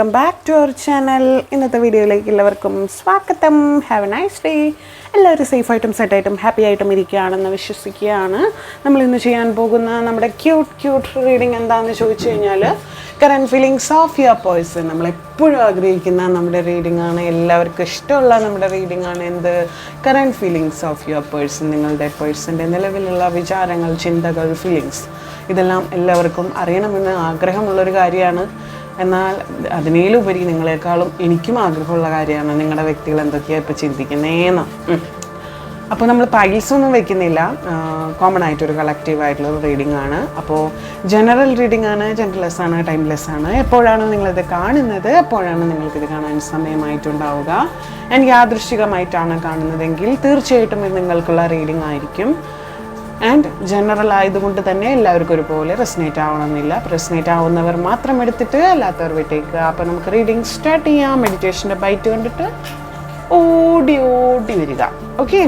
Welcome back to our channel ഇന്നത്തെ വീഡിയോയിലേക്ക് എല്ലാവർക്കും സ്വാഗതം. ഹാവ് എ നൈസ് ഡേ എല്ലാവരും സേഫായിട്ടും സെറ്റായിട്ടും ഹാപ്പി ആയിട്ടും ഇരിക്കുകയാണെന്ന് വിശ്വസിക്കുകയാണ്. നമ്മൾ ഇന്ന് ചെയ്യാൻ പോകുന്ന നമ്മുടെ ക്യൂട്ട് ക്യൂട്ട് റീഡിങ് എന്താണെന്ന് ചോദിച്ചു കഴിഞ്ഞാൽ current feelings of your person നമ്മൾ എപ്പോഴും ആഗ്രഹിക്കുന്ന നമ്മുടെ റീഡിംഗ് ആണ്. എല്ലാവർക്കും ഇഷ്ടമുള്ള നമ്മുടെ റീഡിംഗ് ആണ് എന്ത്? Current feelings of your person നിങ്ങളുടെ പേഴ്സന്റെ നിലവിലുള്ള വിചാരങ്ങൾ ചിന്തകൾ ഫീലിങ്സ് ഇതെല്ലാം എല്ലാവർക്കും അറിയണമെന്ന് ആഗ്രഹമുള്ളൊരു കാര്യമാണ്. എന്നാൽ അതിനേലുപരി നിങ്ങളെക്കാളും എനിക്കും ആഗ്രഹമുള്ള കാര്യമാണ് നിങ്ങളുടെ വ്യക്തികൾ എന്തൊക്കെയാണ് ഇപ്പോൾ ചിന്തിക്കുന്നേന്ന്. അപ്പോൾ നമ്മൾ പൈൽസ് ഒന്നും വെക്കുന്നില്ല കോമൺ ആയിട്ടൊരു കളക്റ്റീവ് ആയിട്ടുള്ള റീഡിംഗ് ആണ്. അപ്പോൾ ജനറൽ റീഡിംഗ് ആണ് ജനറൽലെസ് ആണ് ടൈംലെസ് ആണ്. എപ്പോഴാണ് നിങ്ങളിത് കാണുന്നത്? എപ്പോഴാണ് നിങ്ങൾക്കിത് കാണാൻ സമയമായിട്ടുണ്ടാവുക? ഞാൻ യാദൃശികമായിട്ടാണ് കാണുന്നതെങ്കിൽ തീർച്ചയായിട്ടും ഇത് നിങ്ങൾക്കുള്ള റീഡിംഗ് ആയിരിക്കും. ആൻഡ് ജനറൽ ആയതുകൊണ്ട് തന്നെ എല്ലാവർക്കും ഒരുപോലെ റെസിനേറ്റ് ആവണമെന്നില്ല. റെസിനേറ്റ് ആവുന്നവർ മാത്രം എടുത്തിട്ട് അല്ലാത്തവർ വിട്ടേക്കുക അപ്പോൾ നമുക്ക് റീഡിങ് സ്റ്റാർട്ട് ചെയ്യാം. മെഡിറ്റേഷന്റെ ബൈറ്റ് കണ്ടിട്ട് ഓടി ഓടി വരിക. Okay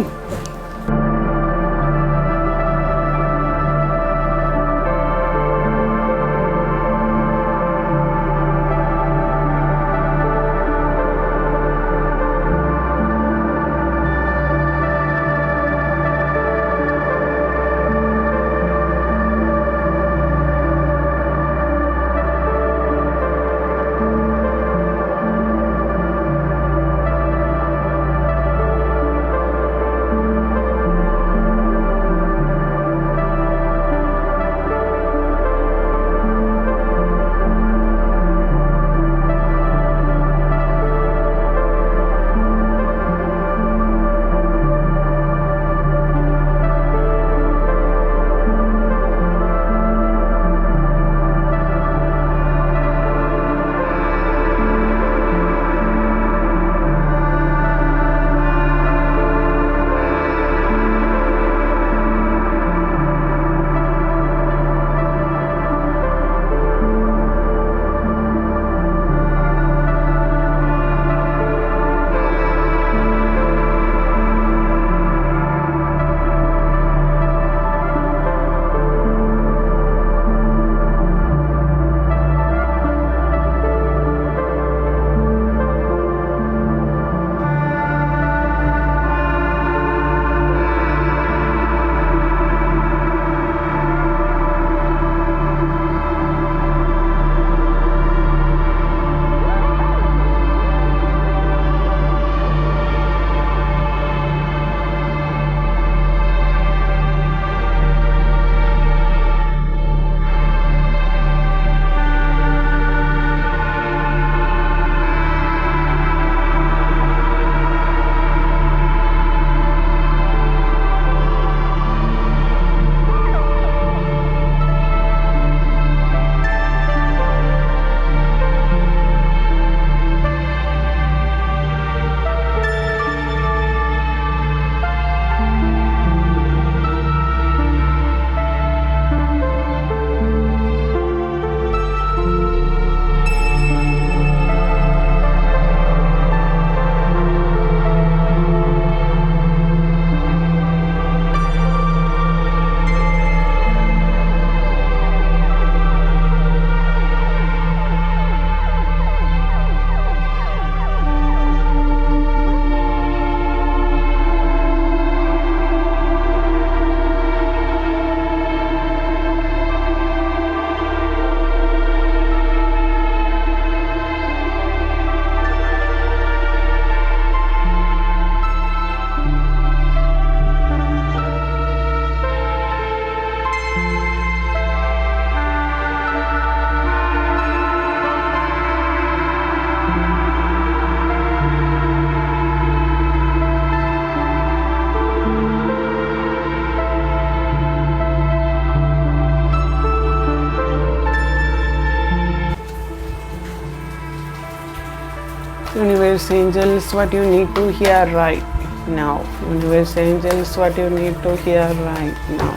Universe angels, what you need to hear right now. Universe angels, what you need to hear right now.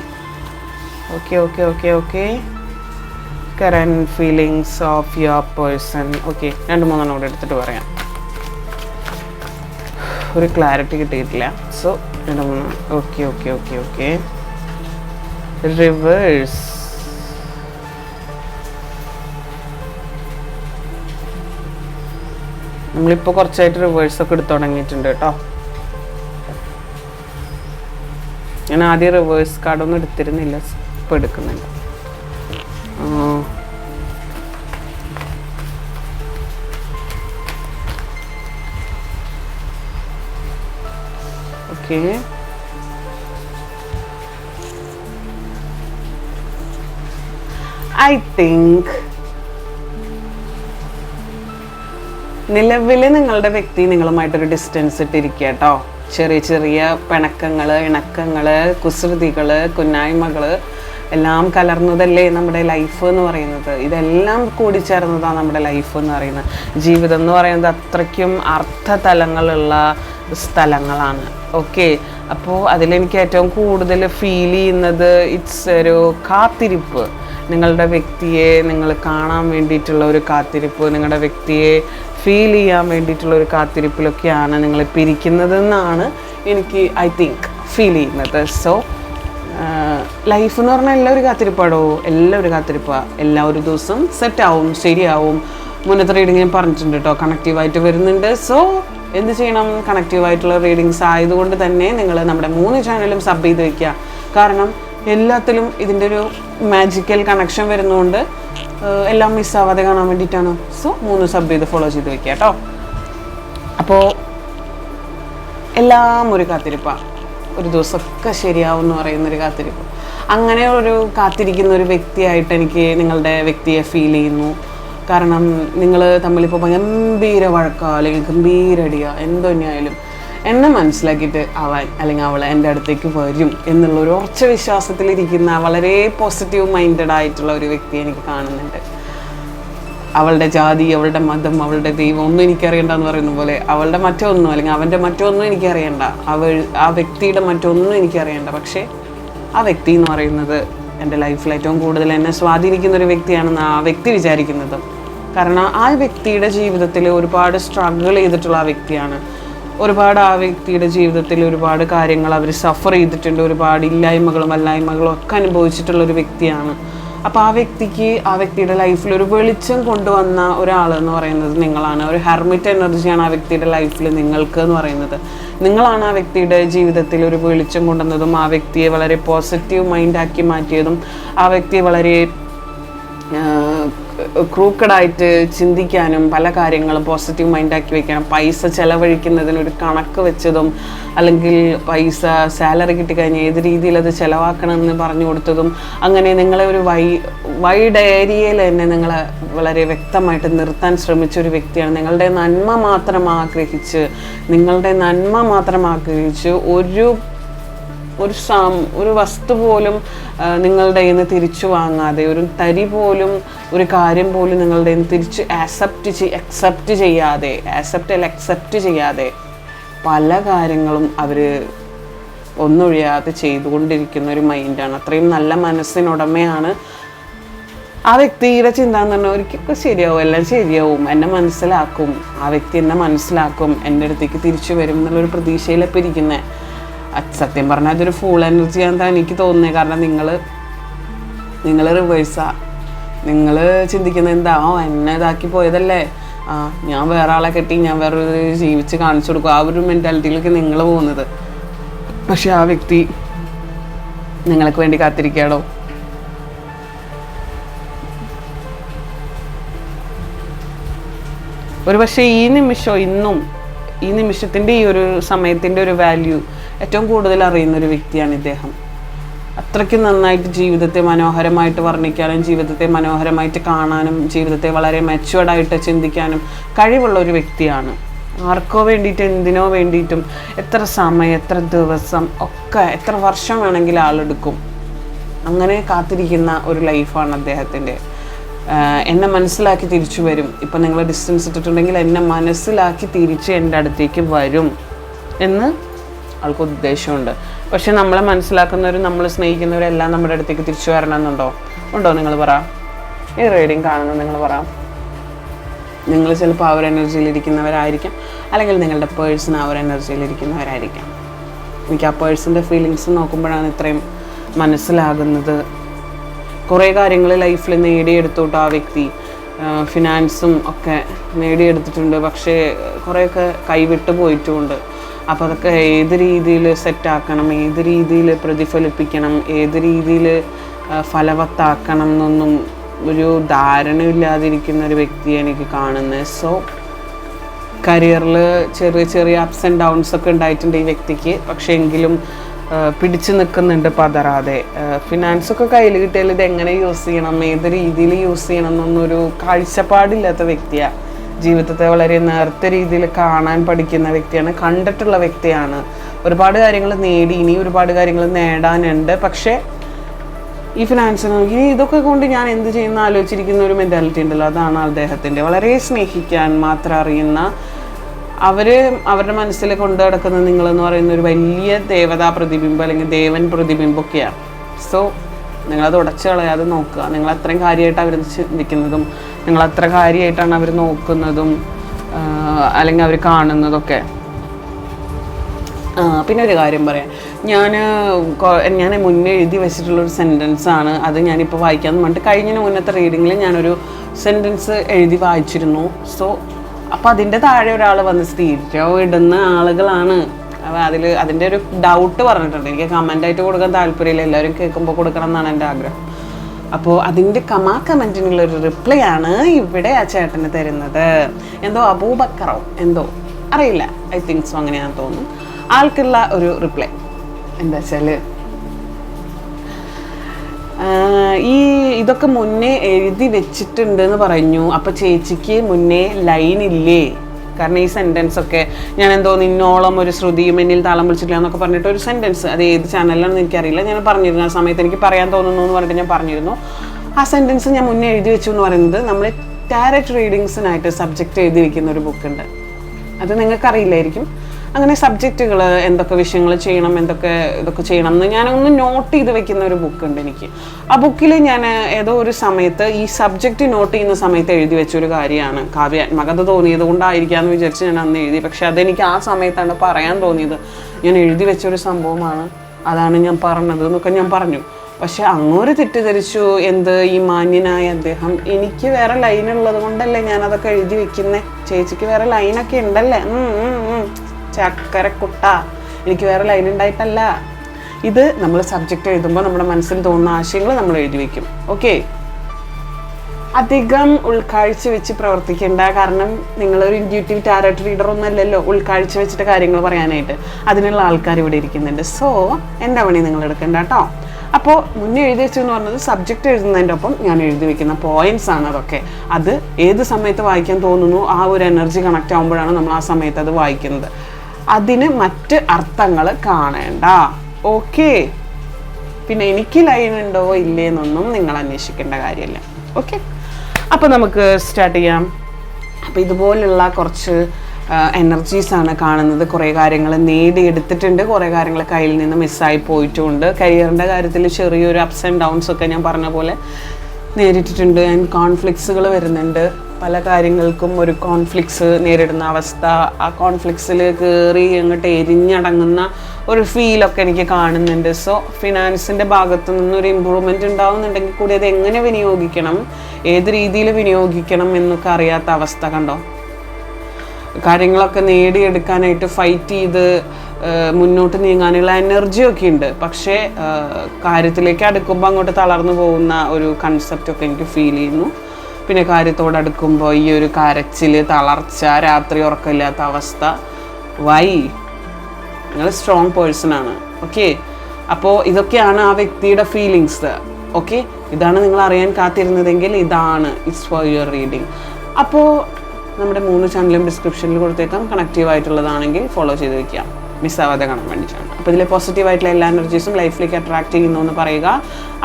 Okay, okay, okay, okay. Current feelings of your person. Okay, രണ്ട് മൂന്നെണ്ണം കൂടെ എടുത്തിട്ട് പറയാം ഒരു ക്ലാരിറ്റി കിട്ടിയിട്ടില്ല സോ രണ്ട് മൂന്ന് okay okay okay okay reverse നമ്മളിപ്പോൾ കുറച്ചായിട്ട് റിവേഴ്സ് ഒക്കെ എടുത്തു തുടങ്ങിയിട്ടുണ്ട് കേട്ടോ. ഞാൻ ആദ്യം റിവേഴ്സ് കാർഡൊന്നും എടുത്തിരുന്നില്ല ഇപ്പോൾ എടുക്കുന്നുണ്ട്. ഓക്കെ ഐ തിങ്ക് നിലവിൽ നിങ്ങളുടെ വ്യക്തി നിങ്ങളുമായിട്ടൊരു ഡിസ്റ്റൻസ് ഇട്ടിരിക്കുക കേട്ടോ. ചെറിയ ചെറിയ പിണക്കങ്ങൾ ഇണക്കങ്ങൾ കുസൃതികൾ കുന്നായ്മകൾ എല്ലാം കലർന്നതല്ലേ നമ്മുടെ ലൈഫ് എന്ന് പറയുന്നത്. ഇതെല്ലാം കൂടിച്ചേർന്നതാണ് നമ്മുടെ ലൈഫ് എന്ന് പറയുന്നത്. ജീവിതം എന്ന് പറയുന്നത് അത്രയ്ക്കും അർത്ഥതലങ്ങളുള്ള സ്ഥലങ്ങളാണ്. ഓക്കെ അപ്പോൾ അതിലെനിക്ക് ഏറ്റവും കൂടുതൽ ഫീൽ ചെയ്യുന്നത് ഇറ്റ്സ് ഒരു കാത്തിരിപ്പ്. നിങ്ങളുടെ വ്യക്തിയെ നിങ്ങൾ കാണാൻ വേണ്ടിയിട്ടുള്ള ഒരു കാത്തിരിപ്പ് നിങ്ങളുടെ വ്യക്തിയെ ഫീൽ ചെയ്യാൻ വേണ്ടിയിട്ടുള്ള ഒരു കാത്തിരിപ്പിലൊക്കെയാണ് നിങ്ങൾ പിരിക്കുന്നതെന്നാണ് എനിക്ക് ഐ തിങ്ക് ഫീൽ ചെയ്യുന്നത്. സോ ലൈഫ് എന്ന് പറഞ്ഞാൽ എല്ലാവരും ഒരു കാത്തിരിപ്പാടോ? എല്ലാം ഒരു കാത്തിരിപ്പാണ് എല്ലാ ഒരു ദിവസം സെറ്റാവും ശരിയാവും. മുന്നത്തെ റീഡിങ് ഞാൻ പറഞ്ഞിട്ടുണ്ട് കേട്ടോ കണക്റ്റീവായിട്ട് വരുന്നുണ്ട്. സോ എന്ത് ചെയ്യണം? കണക്റ്റീവായിട്ടുള്ള റീഡിങ്സ് ആയതുകൊണ്ട് തന്നെ നിങ്ങൾ നമ്മുടെ മൂന്ന് ചാനലും സബ് ചെയ്ത് വയ്ക്കുക. കാരണം എല്ലാത്തിലും ഇതിന്റെ ഒരു മാജിക്കൽ കണക്ഷൻ വരുന്നതുകൊണ്ട് എല്ലാം മിസ്സാവാതെ കാണാൻ വേണ്ടിയിട്ടാണ്. സോ മൂന്ന് സബ് ചെയ്ത് ഫോളോ ചെയ്ത് വെക്കുക കേട്ടോ. അപ്പോൾ എല്ലാം ഒരു കാത്തിരിപ്പാണ് ഒരു ദിവസമൊക്കെ ശരിയാവും എന്ന് പറയുന്നൊരു കാത്തിരിപ്പ്. അങ്ങനെ ഒരു കാത്തിരിക്കുന്ന ഒരു വ്യക്തിയായിട്ട് എനിക്ക് നിങ്ങളുടെ വ്യക്തിയെ ഫീൽ ചെയ്യുന്നു. കാരണം നിങ്ങൾ തമ്മിലിപ്പോൾ ഗംഭീര വഴക്കോ അല്ലെങ്കിൽ ഗംഭീര എന്തോന്നെയായാലും എന്തോ തന്നെയായാലും. എന്നെ മനസ്സിലാക്കിയിട്ട് അവൻ അല്ലെങ്കിൽ അവൾ എന്റെ അടുത്തേക്ക് വരും എന്നുള്ള ഒരു ഉറച്ച വിശ്വാസത്തിലിരിക്കുന്ന വളരെ പോസിറ്റീവ് മൈൻഡഡ് ആയിട്ടുള്ള ഒരു വ്യക്തിയെ എനിക്ക് കാണുന്നുണ്ട്. അവളുടെ ജാതി അവളുടെ മതം അവളുടെ ദൈവം ഒന്നും എനിക്കറിയണ്ടെന്ന് പറയുന്ന പോലെ അവളുടെ മറ്റൊന്നും അല്ലെങ്കിൽ അവന്റെ മറ്റൊന്നും എനിക്കറിയണ്ട. അവൾ ആ വ്യക്തിയുടെ മറ്റൊന്നും എനിക്കറിയണ്ട. പക്ഷേ ആ വ്യക്തി എന്ന് പറയുന്നത് എന്റെ ലൈഫിൽ ഏറ്റവും കൂടുതൽ എന്നെ സ്വാധീനിക്കുന്ന ഒരു വ്യക്തിയാണെന്ന് ആ വ്യക്തി വിചാരിക്കുന്നത്. കാരണം ആ വ്യക്തിയുടെ ജീവിതത്തിൽ ഒരുപാട് സ്ട്രഗിൾ ചെയ്തിട്ടുള്ള ആ വ്യക്തിയാണ്. ഒരുപാട് ആ വ്യക്തിയുടെ ജീവിതത്തിൽ ഒരുപാട് കാര്യങ്ങൾ അവർ സഫർ ചെയ്തിട്ടുണ്ട്. ഒരുപാട് ഇല്ലായ്മകളും അല്ലായ്മകളും ഒക്കെ അനുഭവിച്ചിട്ടുള്ള ഒരു വ്യക്തിയാണ്. അപ്പോൾ ആ വ്യക്തിക്ക് ആ വ്യക്തിയുടെ ലൈഫിൽ ഒരു വെളിച്ചം കൊണ്ടുവന്ന ഒരാൾ എന്ന് പറയുന്നത് നിങ്ങളാണ്. ഒരു ഹെർമിറ്റ് എനർജിയാണ് ആ വ്യക്തിയുടെ ലൈഫിൽ നിങ്ങൾക്ക് എന്ന് പറയുന്നത്. നിങ്ങളാണ് ആ വ്യക്തിയുടെ ജീവിതത്തിൽ ഒരു വെളിച്ചം കൊണ്ടുവന്നതും ആ വ്യക്തിയെ വളരെ പോസിറ്റീവ് മൈൻഡാക്കി മാറ്റിയതും ആ വ്യക്തിയെ വളരെ ക്രൂക്കഡായിട്ട് ചിന്തിക്കാനും പല കാര്യങ്ങളും പോസിറ്റീവ് മൈൻഡാക്കി വെക്കാനും പൈസ ചെലവഴിക്കുന്നതിന് ഒരു കണക്ക് വെച്ചതും അല്ലെങ്കിൽ പൈസ സാലറി കിട്ടിക്കഴിഞ്ഞാൽ ഏത് രീതിയിൽ അത് ചിലവാക്കണം എന്ന് പറഞ്ഞു കൊടുത്തതും അങ്ങനെ നിങ്ങളെ ഒരു വൈ വൈഡ് ഏരിയയിൽ തന്നെ നിങ്ങളെ വളരെ വ്യക്തമായിട്ട് നിർത്താൻ ശ്രമിച്ച ഒരു വ്യക്തിയാണ്. നിങ്ങളുടെ നന്മ മാത്രം ആഗ്രഹിച്ച് നിങ്ങളുടെ നന്മ മാത്രം ആഗ്രഹിച്ച് ഒരു ഒരു സം ഒരു വസ്തു പോലും നിങ്ങളുടെ നിന്ന് തിരിച്ചു വാങ്ങാതെ ഒരു തരി പോലും ഒരു കാര്യം പോലും നിങ്ങളുടെ നിന്ന് തിരിച്ച് ആക്സെപ്റ്റ് ചെയ് അക്സെപ്റ്റ് ചെയ്യാതെ ആക്സെപ്റ്റ് അല്ല അക്സെപ്റ്റ് ചെയ്യാതെ പല കാര്യങ്ങളും അവർ ഒന്നൊഴിയാതെ ചെയ്തുകൊണ്ടിരിക്കുന്ന ഒരു മൈൻഡാണ് അത്രയും നല്ല മനസ്സിനുടമയാണ് ആ വ്യക്തിയുടെ ചിന്ത എന്ന് പറഞ്ഞാൽ ഒരിക്കലും ശരിയാവും എല്ലാം ശരിയാവും എന്നെ മനസ്സിലാക്കും ആ വ്യക്തി എന്നെ മനസ്സിലാക്കും എന്റെ അടുത്തേക്ക് തിരിച്ചു വരും എന്നുള്ളൊരു പ്രതീക്ഷയിലൊപ്പം ഇരിക്കുന്നത് സത്യം പറഞ്ഞാൽ അതൊരു ഫുൾ എനർജി ആണെന്നാണ് എനിക്ക് തോന്നുന്നത്. കാരണം നിങ്ങൾ നിങ്ങൾ റിവേഴ്സാ നിങ്ങൾ ചിന്തിക്കുന്നത് എന്താ? എന്നെ ഇതാക്കി പോയതല്ലേ? ആ ഞാൻ വേറെ ആളെ കെട്ടി ഞാൻ വേറെ ജീവിച്ച് കാണിച്ചു കൊടുക്കും. ആ ഒരു മെന്റാലിറ്റിയിലേക്ക് നിങ്ങൾ പോകുന്നത്. പക്ഷെ ആ വ്യക്തി നിങ്ങൾക്ക് വേണ്ടി കാത്തിരിക്കാടോ ഒരു പക്ഷേ ഈ നിമിഷം ഇന്നും ഈ നിമിഷത്തിന്റെ ഈ ഒരു സമയത്തിന്റെ ഒരു വാല്യൂ ഏറ്റവും കൂടുതൽ അറിയുന്ന ഒരു വ്യക്തിയാണ് ഇദ്ദേഹം. അത്രയ്ക്ക് നന്നായിട്ട് ജീവിതത്തെ മനോഹരമായിട്ട് വർണിക്കാനും ജീവിതത്തെ മനോഹരമായിട്ട് കാണാനും ജീവിതത്തെ വളരെ മെച്ചുവേർഡായിട്ട് ചിന്തിക്കാനും കഴിവുള്ള ഒരു വ്യക്തിയാണ്. ആർക്കോ വേണ്ടിയിട്ട് എന്തിനോ വേണ്ടിയിട്ടും എത്ര സമയം എത്ര ദിവസം ഒക്കെ എത്ര വർഷം വേണമെങ്കിലും ആളെടുക്കും. അങ്ങനെ കാത്തിരിക്കുന്ന ഒരു ലൈഫാണ് അദ്ദേഹത്തിന്റെ. എന്നെ മനസ്സിലാക്കി തിരിച്ചു വരും. ഇപ്പം നിങ്ങൾ ഡിസ്റ്റൻസ് ഇട്ടിട്ടുണ്ടെങ്കിൽ എന്നെ മനസ്സിലാക്കി തിരിച്ച് എന്റെ അടുത്തേക്ക് വരും എന്ന് ആൾക്ക് ഉദ്ദേശമുണ്ട്. പക്ഷെ നമ്മളെ മനസ്സിലാക്കുന്നവരും നമ്മൾ സ്നേഹിക്കുന്നവരെല്ലാം നമ്മുടെ അടുത്തേക്ക് തിരിച്ചു വരണമെന്നുണ്ടോ? ഉണ്ടോ? നിങ്ങൾ പറ. ഈ റീഡിങ് കാണുന്നത് നിങ്ങൾ പറ. നിങ്ങൾ ചിലപ്പോൾ അവർ എനർജിയിൽ അല്ലെങ്കിൽ നിങ്ങളുടെ പേഴ്സൺ ഒരു എനർജിയിൽ എനിക്ക് ആ പേഴ്സന്റെ ഫീലിങ്സ് നോക്കുമ്പോഴാണ് ഇത്രയും മനസ്സിലാകുന്നത്. കുറേ കാര്യങ്ങൾ ലൈഫിൽ നേടിയെടുത്തോട്ട് ആ വ്യക്തി. ഫിനാൻസും ഒക്കെ നേടിയെടുത്തിട്ടുണ്ട്. പക്ഷേ കുറേയൊക്കെ കൈവിട്ട് പോയിട്ടുമുണ്ട് അപ്പോൾ അതൊക്കെ ഏത് രീതിയിൽ സെറ്റാക്കണം ഏത് രീതിയിൽ പ്രതിഫലിപ്പിക്കണം ഏത് രീതിയിൽ ഫലവത്താക്കണം എന്നൊന്നും ഒരു ധാരണയില്ലാതിരിക്കുന്ന ഒരു വ്യക്തിയെ എനിക്ക് കാണുന്നത് സോ കരിയറിൽ ചെറിയ ചെറിയ അപ്സ് ആൻഡ് ഡൗൺസ് ഒക്കെ ഉണ്ടായിട്ടുണ്ട് ഈ വ്യക്തിക്ക്. പക്ഷേ എങ്കിലും പിടിച്ചു നിൽക്കുന്നുണ്ട് പതറാതെ. ഫിനാൻസൊക്കെ കയ്യിൽ കിട്ടിയാൽ ഇത് എങ്ങനെ യൂസ് ചെയ്യണം ഏത് രീതിയിൽ യൂസ് ചെയ്യണം എന്നൊന്നൊരു കാഴ്ചപ്പാടില്ലാത്ത വ്യക്തിയാണ് ജീവിതത്തെ വളരെ നേർത്ത രീതിയിൽ കാണാൻ പഠിക്കുന്ന വ്യക്തിയാണ് കണ്ടിട്ടുള്ള വ്യക്തിയാണ്. ഒരുപാട് കാര്യങ്ങൾ നേടി ഇനി ഒരുപാട് കാര്യങ്ങൾ നേടാനുണ്ട്. പക്ഷേ ഈ ഫിനാൻസ് ഇനി ഇതൊക്കെ കൊണ്ട് ഞാൻ എന്ത് ചെയ്യുന്ന ആലോചിച്ചിരിക്കുന്ന ഒരു മെന്റാലിറ്റി ഉണ്ടല്ലോ. അതാണ് അദ്ദേഹത്തിന്റെ. വളരെ സ്നേഹിക്കാൻ മാത്രം അറിയുന്ന അവർ അവരുടെ മനസ്സിൽ കൊണ്ടു നടക്കുന്ന നിങ്ങളെന്ന് പറയുന്ന ഒരു വലിയ ദേവതാ പ്രതിബിംബം അല്ലെങ്കിൽ ദേവൻ പ്രതിബിംബമൊക്കെയാണ് സോ നിങ്ങളത് ഉടച്ചു കളയാതെ നോക്കുക. നിങ്ങൾ അത്രയും കാര്യമായിട്ട് അവർ ചിന്തിക്കുന്നതും നിങ്ങൾ അത്ര കാര്യമായിട്ടാണ് അവർ നോക്കുന്നതും അല്ലെങ്കിൽ അവർ കാണുന്നതൊക്കെ. പിന്നെ ഒരു കാര്യം പറയാം. ഞാൻ ഞാൻ മുന്നേ എഴുതി വെച്ചിട്ടുള്ളൊരു സെന്റൻസ് ആണ്. അത് ഞാനിപ്പോൾ വായിക്കാമെന്ന് പറഞ്ഞിട്ട് കഴിഞ്ഞ മുന്നത്തെ റീഡിങ്ങിൽ ഞാനൊരു സെന്റൻസ് എഴുതി വായിച്ചിരുന്നു. സോ അപ്പോൾ അതിന്റെ താഴെ ഒരാൾ വന്ന് സ്ഥിരം ഇടുന്ന ആളുകളാണ്. അപ്പോൾ അതിൽ അതിന്റെ ഒരു ഡൗട്ട് പറഞ്ഞിട്ടുണ്ട്. എനിക്ക് കമന്റായിട്ട് കൊടുക്കാൻ താല്പര്യമില്ല. എല്ലാവരും കേൾക്കുമ്പോൾ കൊടുക്കണം എന്നാണ് എന്റെ ആഗ്രഹം. അപ്പോൾ അതിന്റെ കമാ കമന്റിനുള്ള ഒരു റിപ്ലൈ ആണ് ഇവിടെ ആ ചേട്ടന് തരുന്നത്. എന്തോ അബൂബക്കറോ? എന്തോ? അറിയില്ല. ഐ തിങ്ക് സോ അങ്ങനെയാണെന്ന് തോന്നുന്നു. ആൾക്കുള്ള ഒരു റിപ്ലൈ എന്താ വെച്ചാൽ ഈ ഇതൊക്കെ മുന്നേ എഴുതി വെച്ചിട്ടുണ്ട് എന്ന് പറഞ്ഞു. അപ്പോൾ ചേച്ചിക്ക് മുന്നേ ലൈൻ ഇല്ലേ? കാരണം ഈ സെന്റൻസ് ഒക്കെ ഞാൻ എന്തോ നിന്നോളം ഒരു ശ്രുതിയും എന്നിൽ താളം വിളിച്ചിട്ടില്ല എന്നൊക്കെ പറഞ്ഞിട്ട് ഒരു സെന്റൻസ് അത് ഏത് ചാനലിലാണെന്ന് എനിക്കറിയില്ല. ഞാൻ പറഞ്ഞിരുന്നു ആ സമയത്ത് എനിക്ക് പറയാൻ തോന്നുന്നു എന്ന് പറഞ്ഞിട്ട് ഞാൻ പറഞ്ഞിരുന്നു. ആ സെന്റൻസ് ഞാൻ മുന്നേ എഴുതി വെച്ചു എന്ന് പറയുന്നത് നമ്മൾ ടാരറ്റ് റീഡിങ്സിനായിട്ട് സബ്ജക്റ്റ് എഴുതി വെക്കുന്ന ഒരു ബുക്കുണ്ട് അത് നിങ്ങൾക്ക് അറിയില്ലായിരിക്കും അങ്ങനെ സബ്ജക്റ്റുകൾ എന്തൊക്കെ വിഷയങ്ങൾ ചെയ്യണം എന്തൊക്കെ ഇതൊക്കെ ചെയ്യണം എന്ന് ഞാൻ ഒന്ന് നോട്ട് ചെയ്ത് വെക്കുന്ന ഒരു ബുക്ക് ഉണ്ട് എനിക്ക്. ആ ബുക്കിൽ ഞാൻ ഏതോ ഒരു സമയത്ത് ഈ സബ്ജക്റ്റ് നോട്ട് ചെയ്യുന്ന സമയത്ത് എഴുതി വെച്ചൊരു കാര്യമാണ്. കാവ്യാത്മകത തോന്നിയത് കൊണ്ടായിരിക്കാമെന്ന് വിചാരിച്ച് ഞാൻ അന്ന് എഴുതി. പക്ഷെ അതെനിക്ക് ആ സമയത്താണ് പറയാൻ തോന്നിയത്. ഞാൻ എഴുതി വെച്ചൊരു സംഭവമാണ്. അതാണ് ഞാൻ പറഞ്ഞത് എന്നൊക്കെ ഞാൻ പറഞ്ഞു. പക്ഷെ അങ്ങോട്ട് തെറ്റിദ്ധരിച്ചു. എന്ത് ഈ മാന്യനായ അദ്ദേഹം? എനിക്ക് വേറെ ലൈൻ കൊണ്ടല്ലേ ഞാൻ അതൊക്കെ എഴുതി വെക്കുന്നേ? ചേച്ചിക്ക് വേറെ ലൈനൊക്കെ ഉണ്ടല്ലേ. ചക്കരക്കുട്ട. എനിക്ക് വേറെ ലൈൻ ഉണ്ടായിട്ടല്ല. ഇത് നമ്മൾ സബ്ജക്റ്റ് എഴുതുമ്പോൾ നമ്മുടെ മനസ്സിൽ തോന്നുന്ന ആശയങ്ങൾ നമ്മൾ എഴുതി വെക്കും. ഓക്കെ അധികം ഉൾക്കാഴ്ച വെച്ച് പ്രവർത്തിക്കേണ്ട കാരണം നിങ്ങളൊരു ഇൻഡ്യൂട്ടീവ് ടാരറ്റ് റീഡർ ഒന്നല്ലല്ലോ ഉൾക്കാഴ്ച വെച്ചിട്ട് കാര്യങ്ങൾ പറയാനായിട്ട്. അതിനുള്ള ആൾക്കാർ ഇവിടെ ഇരിക്കുന്നുണ്ട്. സോ എന്റെ പണി നിങ്ങൾ എടുക്കണ്ട കേട്ടോ അപ്പോൾ മുന്നേ എഴുതി വെച്ചു എന്ന് പറഞ്ഞത് സബ്ജക്റ്റ് എഴുതുന്നതിന്റെ ഒപ്പം ഞാൻ എഴുതി വെക്കുന്ന പോയിന്റ്സ് ആണ് അതൊക്കെ. അത് ഏത് സമയത്ത് വായിക്കാൻ തോന്നുന്നു ആ ഒരു എനർജി കണക്റ്റ് ആകുമ്പോഴാണ് നമ്മൾ ആ സമയത്ത് അത് വായിക്കുന്നത്. അതിന് മറ്റ് അർത്ഥങ്ങൾ കാണേണ്ട. ഓക്കെ പിന്നെ എനിക്ക് ലൈൻ ഉണ്ടോ? ഇല്ലേ എന്നൊന്നും നിങ്ങൾ അന്വേഷിക്കേണ്ട കാര്യമല്ല. ഓക്കെ അപ്പോൾ നമുക്ക് സ്റ്റാർട്ട് ചെയ്യാം. അപ്പോൾ ഇതുപോലുള്ള കുറച്ച് എനർജീസാണ് കാണുന്നത്. കുറേ കാര്യങ്ങൾ നേടിയെടുത്തിട്ടുണ്ട്. കുറേ കാര്യങ്ങൾ കയ്യിൽ നിന്ന് മിസ്സായി പോയിട്ടുമുണ്ട് കരിയറിന്റെ കാര്യത്തിൽ ചെറിയൊരു അപ്സ് ആൻഡ് ഡൗൺസ് ഒക്കെ ഞാൻ പറഞ്ഞ പോലെ നേരിട്ടിട്ടുണ്ട്. ആൻഡ് കോൺഫ്ലിക്ട്സുകൾ വരുന്നുണ്ട്. പല കാര്യങ്ങൾക്കും ഒരു കോൺഫ്ലിക്ട്സ് നേരിടുന്ന അവസ്ഥ. ആ കോൺഫ്ലിക്ട്സിൽ കയറി അങ്ങോട്ട് എരിഞ്ഞടങ്ങുന്ന ഒരു ഫീലൊക്കെ എനിക്ക് കാണുന്നുണ്ട്. സോ ഫിനാൻസിന്റെ ഭാഗത്തു നിന്നൊരു ഇമ്പ്രൂവ്മെന്റ് ഉണ്ടാവുന്നുണ്ടെങ്കിൽ കൂടി അത് എങ്ങനെ വിനിയോഗിക്കണം? ഏത് രീതിയിൽ വിനിയോഗിക്കണം എന്നൊക്കെ അറിയാത്ത അവസ്ഥ കണ്ടോ? കാര്യങ്ങളൊക്കെ നേടിയെടുക്കാനായിട്ട് ഫൈറ്റ് ചെയ്ത് മുന്നോട്ട് നീങ്ങാനുള്ള എനർജിയൊക്കെ ഉണ്ട്. പക്ഷേ കാര്യത്തിലേക്ക് അടുക്കുമ്പോൾ അങ്ങോട്ട് തളർന്നു പോകുന്ന ഒരു കൺസെപ്റ്റൊക്കെ എനിക്ക് ഫീൽ ചെയ്യുന്നു. പിന്നെ കാര്യത്തോട് അടുക്കുമ്പോൾ ഈ ഒരു കരച്ചിൽ തളർച്ച രാത്രി ഉറക്കമില്ലാത്ത അവസ്ഥ. വൈ നിങ്ങൾ സ്ട്രോങ് പേഴ്സൺ ആണ്. ഓക്കെ അപ്പോൾ ഇതൊക്കെയാണ് ആ വ്യക്തിയുടെ ഫീലിങ്സ് ഓക്കെ ഇതാണ് നിങ്ങൾ അറിയാൻ കാത്തിരുന്നതെങ്കിൽ ഇതാണ്. ഇറ്റ്സ് ഫോർ യുവർ റീഡിങ് അപ്പോൾ നമ്മുടെ മൂന്ന് ചാനലും ഡിസ്ക്രിപ്ഷനിൽ കൊടുത്തേക്കാം. കണക്റ്റീവ് ആയിട്ടുള്ളതാണെങ്കിൽ ഫോളോ ചെയ്ത് വയ്ക്കാം മിസ്സാവാതെ കാണാൻ വേണ്ടിയിട്ടാണ് അപ്പോൾ ഇതിൽ പോസിറ്റീവ് ആയിട്ടുള്ള എല്ലാ എനർജീസും ലൈഫിലേക്ക് അട്രാക്ട് ചെയ്യുന്നു എന്ന് പറയുക.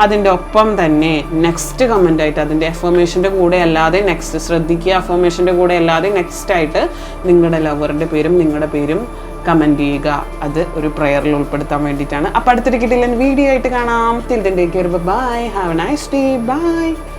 അതിന്റെ ഒപ്പം തന്നെ നെക്സ്റ്റ് കമന്റ് ആയിട്ട് അതിന്റെ എഫർമേഷന്റെ കൂടെ അല്ലാതെ നെക്സ്റ്റ് ശ്രദ്ധിക്കുക എഫർമേഷന്റെ കൂടെ അല്ലാതെ നെക്സ്റ്റ് ആയിട്ട് നിങ്ങളുടെ ലവറിന്റെ പേരും നിങ്ങളുടെ പേരും കമന്റ് ചെയ്യുക. അത് ഒരു പ്രയറിൽ ഉൾപ്പെടുത്താൻ വേണ്ടിയിട്ടാണ്. അപ്പോൾ അടുത്തൊരു വീഡിയോ ആയിട്ട് കാണാം. Till bye have a nice day bye